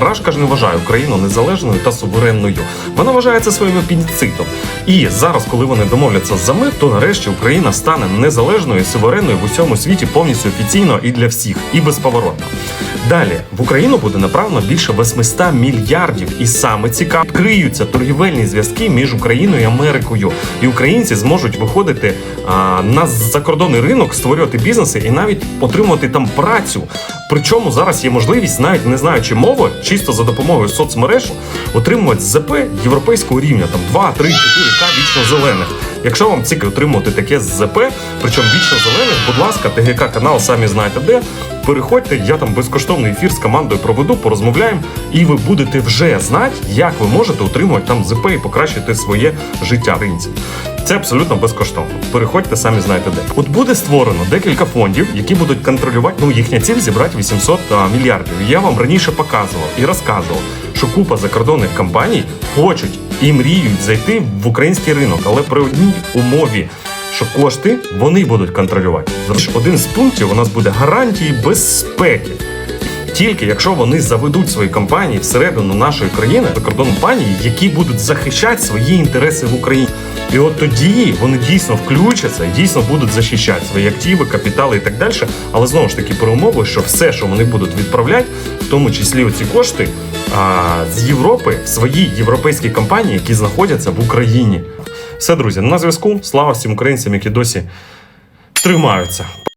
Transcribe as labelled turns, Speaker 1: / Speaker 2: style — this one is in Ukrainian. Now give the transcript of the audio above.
Speaker 1: Рашка ж не вважає Україну незалежною та суверенною. Вона вважає це своїм апендицитом. І зараз, коли вони домовляться за мир, то нарешті Україна стане незалежною і суверенною в усьому світі повністю офіційно і для всіх, і безповоротно. Далі в Україну буде направлено більше 800 мільярдів, і саме цікаво відкриються торгівельні зв'язки між Україною і Америкою, і українці зможуть виходити а, на закордонний ринок, створювати бізнеси і навіть отримувати там працю. Причому зараз є можливість, навіть не знаючи мови, чисто за допомогою соцмереж, отримувати ЗП європейського рівня, там 2, 3, 4 к вічно зелених. Якщо вам цікаво отримувати таке ЗП, причому вічно зелених, будь ласка, ТГК канал, самі знаєте де. Переходьте, я там безкоштовний ефір з командою проведу, порозмовляємо, і ви будете вже знати, як ви можете отримувати там ЗП і покращити своє життя українців. Це абсолютно безкоштовно. Переходьте, самі знаєте де. От буде створено декілька фондів, які будуть контролювати. Ну їхня ціль зібрати 800 а, мільярдів. Я вам раніше показував і розказував, що купа закордонних компаній хочуть і мріють зайти в український ринок, але при одній умові. Що кошти вони будуть контролювати. Тож один з пунктів у нас буде гарантії безпеки. Тільки якщо вони заведуть свої компанії всередину нашої країни, закордонні компанії, які будуть захищати свої інтереси в Україні. І от тоді вони дійсно включаться і дійсно будуть захищати свої активи, капітали і так далі. Але знову ж таки при умови, що все, що вони будуть відправляти, в тому числі оці кошти з Європи в свої європейські компанії, які знаходяться в Україні. Все, друзі, на зв'язку. Слава всім українцям, які досі тримаються.